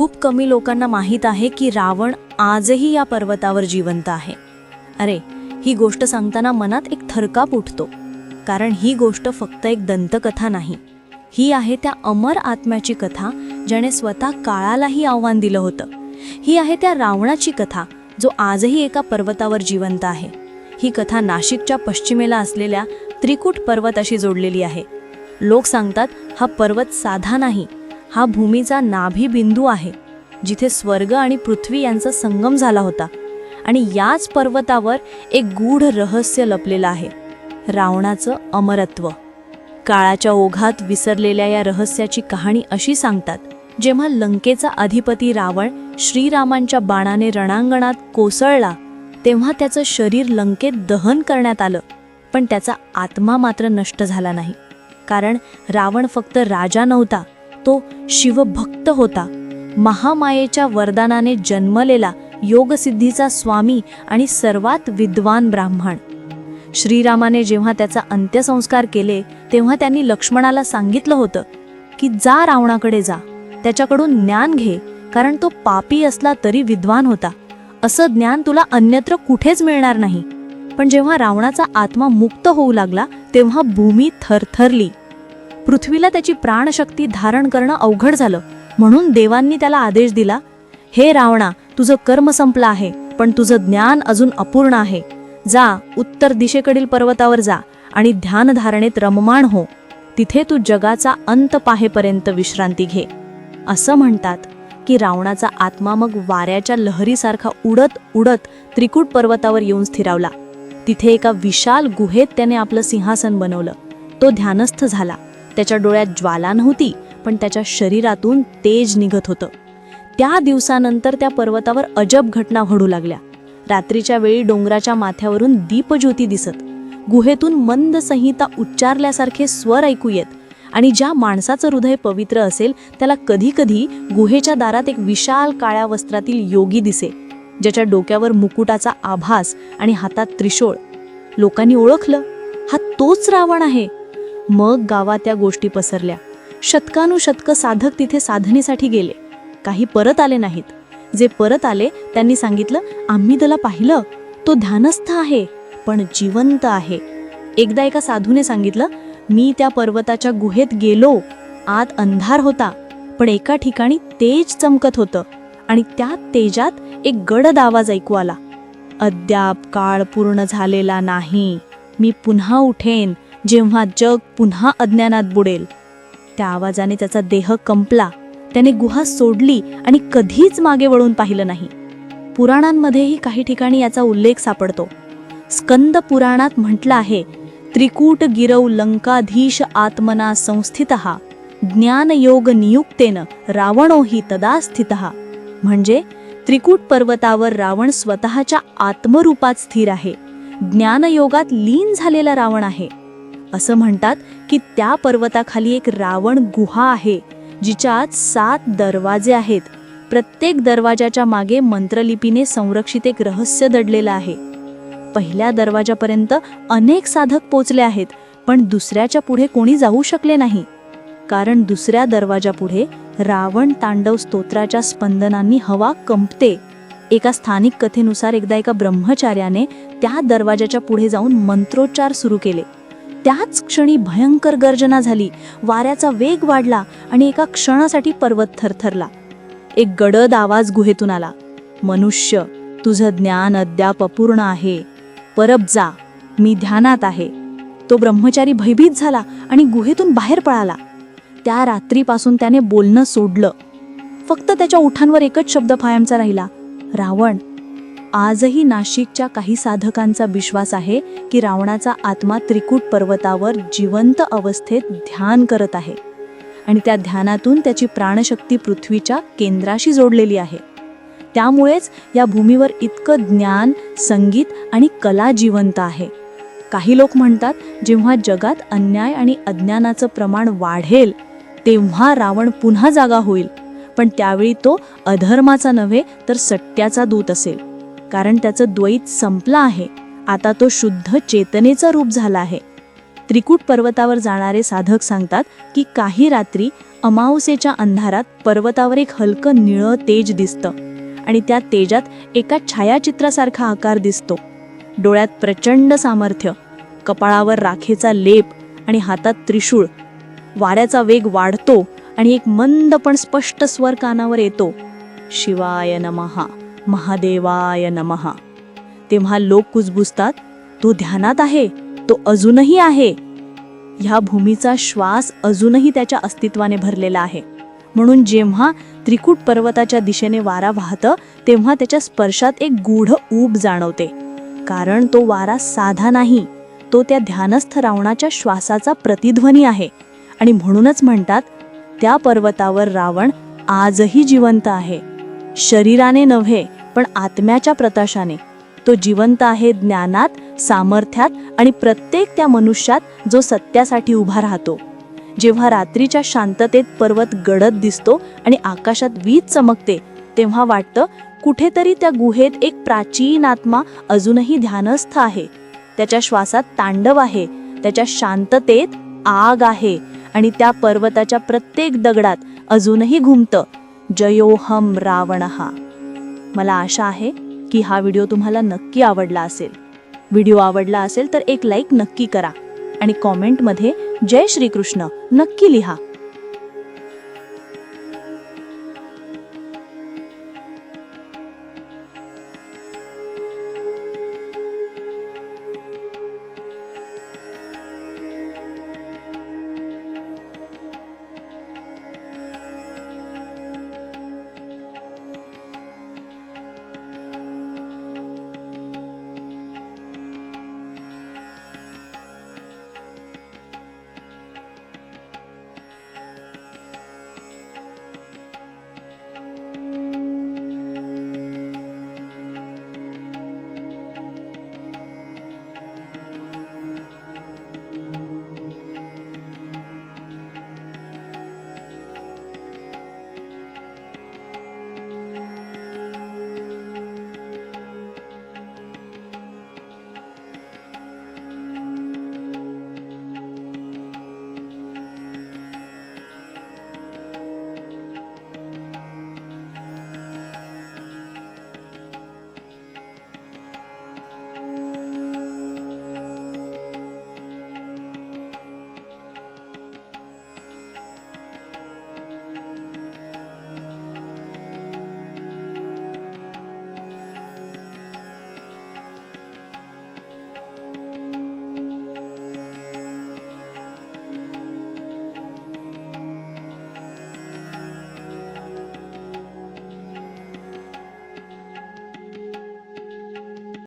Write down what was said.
खूप कमी लोकांना माहीत आहे की रावण आजही या पर्वतावर जिवंत आहे. अरे ही गोष्ट सांगताना मनात एक थरकाप उठतो. कारण ही गोष्ट फक्त एक दंतकथा नाही. ही आहे त्या अमर आत्म्याची कथा ज्याने स्वतः काळालाही आव्हान दिलं होतं. ही आहे त्या रावणाची कथा जो आजही एका पर्वतावर जिवंत आहे. ही कथा नाशिकच्या पश्चिमेला असलेल्या त्रिकूट पर्वताशी जोडलेली आहे. लोक सांगतात हा पर्वत साधा नाही हा भूमीचा नाभिबिंदू आहे जिथे स्वर्ग आणि पृथ्वी यांचा संगम झाला होता. आणि याच पर्वतावर एक गूढ रहस्य लपलेलं आहे रावणाचं अमरत्व. काळाच्या ओघात विसरलेल्या या रहस्याची कहाणी अशी सांगतात जेव्हा लंकेचा अधिपती रावण श्रीरामांच्या बाणाने रणांगणात कोसळला तेव्हा त्याचं शरीर लंकेत दहन करण्यात आलं. पण त्याचा आत्मा मात्र नष्ट झाला नाही कारण रावण फक्त राजा नव्हता तो शिवभक्त होता. महामायेच्या वरदानाने जन्मलेला योगसिद्धीचा स्वामी आणि सर्वात विद्वान ब्राह्मण. श्रीरामाने जेव्हा त्याचा अंत्यसंस्कार केले तेव्हा त्यांनी लक्ष्मणाला सांगितलं होतं की जा रावणाकडे जा. त्याच्याकडून ज्ञान घे कारण तो पापी असला तरी विद्वान होता. असं ज्ञान तुला अन्यत्र कुठेच मिळणार नाही. पण जेव्हा रावणाचा आत्मा मुक्त होऊ लागला तेव्हा भूमी थरथरली. पृथ्वीला त्याची प्राणशक्ती धारण करणं अवघड झालं. म्हणून देवांनी त्याला आदेश दिला हे रावणा तुझं कर्म संपलं आहे पण तुझं ज्ञान अजून अपूर्ण आहे. जा उत्तर दिशेकडील पर्वतावर जा आणि ध्यानधारणेत रममाण हो. तिथे तू जगाचा अंत पाहेपर्यंत विश्रांती घे. असं म्हणतात की रावणाचा आत्मा मग वाऱ्याच्या लहरीसारखा उडत उडत त्रिकूट पर्वतावर येऊन स्थिरावला. तिथे एका विशाल गुहेत त्याने आपलं सिंहासन बनवलं. तो ध्यानस्थ झाला. त्याच्या डोळ्यात ज्वाला नव्हती पण त्याच्या शरीरातून तेज निघत होतं. त्या दिवसानंतर त्या पर्वतावर अजब घटना घडू लागल्या. रात्रीच्या वेळी डोंगराच्या माथ्यावरून दीपज्योती दिसत. गुहेतून मंद संहिता उच्चारल्यासारखे स्वर ऐकू येत आणि ज्या माणसाचं हृदय पवित्र असेल त्याला कधीकधी गुहेच्या दारात एक विशाल काळ्या वस्त्रातील योगी दिसे ज्याच्या डोक्यावर मुकुटाचा आभास आणि हातात त्रिशोळ. लोकांनी ओळखलं हा तोच रावण आहे. मग गावात त्या गोष्टी पसरल्या. शतकानुशतकं साधक तिथे साधनेसाठी गेले. काही परत आले नाहीत. जे परत आले त्यांनी सांगितलं आम्ही त्याला पाहिलं. तो ध्यानस्थ आहे पण जिवंत आहे. एकदा एका साधूने सांगितलं मी त्या पर्वताच्या गुहेत गेलो. आत अंधार होता पण एका ठिकाणी तेज चमकत होतं आणि त्या तेजात एक गडद आवाज ऐकू आला. अद्याप काळ पूर्ण झालेला नाही. मी पुन्हा उठेन. जेव्हा जग पुन्हा अज्ञानात बुडेल. त्या आवाजाने त्याचा देह कंपला. त्याने गुहा सोडली आणि कधीच मागे वळून पाहिलं नाही. पुराणांमध्येही काही ठिकाणी याचा उल्लेख सापडतो. स्कंद पुराणात म्हटलं आहे त्रिकूट गिरौ लंकाधीश आत्मना संस्थित ज्ञानयोग नियुक्तेन रावणोही तदा स्थित. म्हणजे त्रिकूट पर्वतावर रावण स्वतःच्या आत्मरूपात स्थिर आहे. ज्ञानयोगात लीन झालेला रावण आहे. असं म्हणतात की त्या पर्वताखाली एक रावण गुहा आहे जिच्यात सात दरवाजे आहेत. प्रत्येक दरवाजाच्या मागे मंत्रलिपीने संरक्षित एक रहस्य दडलेलं आहे. पहिल्या दरवाजापर्यंत अनेक साधक पोचले आहेत पण दुसऱ्याच्या पुढे कोणी जाऊ शकले नाही. कारण दुसऱ्या दरवाजापुढे रावण तांडव स्तोत्राच्या स्पंदनांनी हवा कंपते. एका स्थानिक कथेनुसार एकदा एका ब्रह्मचार्याने त्या दरवाजाच्या पुढे जाऊन मंत्रोच्चार सुरू केले. त्याच क्षणी भयंकर गर्जना झाली. वाऱ्याचा वेग वाढला आणि एका क्षणासाठी पर्वत थरथरला. एक गडद आवाज गुहेतून आला. मनुष्य तुझं ज्ञान अद्याप अपूर्ण आहे. परब जा. मी ध्यानात आहे. तो ब्रह्मचारी भयभीत झाला आणि गुहेतून बाहेर पळाला. त्या रात्रीपासून त्याने बोलणं सोडलं. फक्त त्याच्या ओठांवर एकच शब्द फायमचा राहिला. रावण आजही नाशिकच्या काही साधकांचा विश्वास आहे की रावणाचा आत्मा त्रिकूट पर्वतावर जिवंत अवस्थेत ध्यान करत आहे. आणि त्या ध्यानातून त्याची प्राणशक्ती पृथ्वीच्या केंद्राशी जोडलेली आहे. त्यामुळेच या भूमीवर इतकं ज्ञान संगीत आणि कला जिवंत आहे. काही लोक म्हणतात जेव्हा जगात अन्याय आणि अज्ञानाचं प्रमाण वाढेल तेव्हा रावण पुन्हा जागा होईल. पण त्यावेळी तो अधर्माचा नव्हे तर सत्याचा दूत असेल. कारण त्याचं द्वैत संपलं आहे. आता तो शुद्ध चेतनेचं रूप झाला आहे. त्रिकूट पर्वतावर जाणारे साधक सांगतात की काही रात्री अमावसेच्या अंधारात पर्वतावर एक हलकं निळं तेज दिसतं आणि त्या तेजात एका छायाचित्रासारखा आकार दिसतो. डोळ्यात प्रचंड सामर्थ्य कपाळावर राखेचा लेप आणि हातात त्रिशूळ. वाऱ्याचा वेग वाढतो आणि एक मंद पण स्पष्ट स्वर कानावर येतो. शिवाय नमहा महादेवाय नमहा तेव्हा लोक कुजबुजतात तो ध्यानात आहे तो अजूनही आहे. ह्या भूमीचा श्वास अजूनही त्याच्या अस्तित्वाने भरलेला आहे. म्हणून जेव्हा त्रिकूट पर्वताच्या दिशेने वारा वाहतं तेव्हा त्याच्या स्पर्शात एक गूढ ऊब जाणवते. कारण तो वारा साधा नाही तो त्या ध्यानस्थ रावणाच्या श्वासाचा प्रतिध्वनी आहे. आणि म्हणूनच म्हणतात त्या पर्वतावर रावण आजही जिवंत आहे. शरीराने नव्हे पण आत्म्याच्या प्रकाशाने. तो जिवंत आहे ज्ञानात सामर्थ्यात आणि प्रत्येक त्या मनुष्यात जो सत्यासाठी उभा राहतो. जेव्हा रात्रीच्या शांततेत पर्वत गडद दिसतो आणि आकाशात वीज चमकते तेव्हा वाटतं कुठेतरी त्या गुहेत एक प्राचीन आत्मा अजूनही ध्यानस्थ आहे. त्याच्या श्वासात तांडव आहे त्याच्या शांततेत आग आहे आणि त्या पर्वताच्या प्रत्येक दगडात अजूनही घुमतं. जयोहम रावण. हा मला आशा आहे की हा व्हिडिओ तुम्हाला नक्की आवडला असेल. व्हिडिओ आवडला असेल तर एक लाईक नक्की करा आणि कॉमेंटमध्ये जय श्रीकृष्ण नक्की लिहा.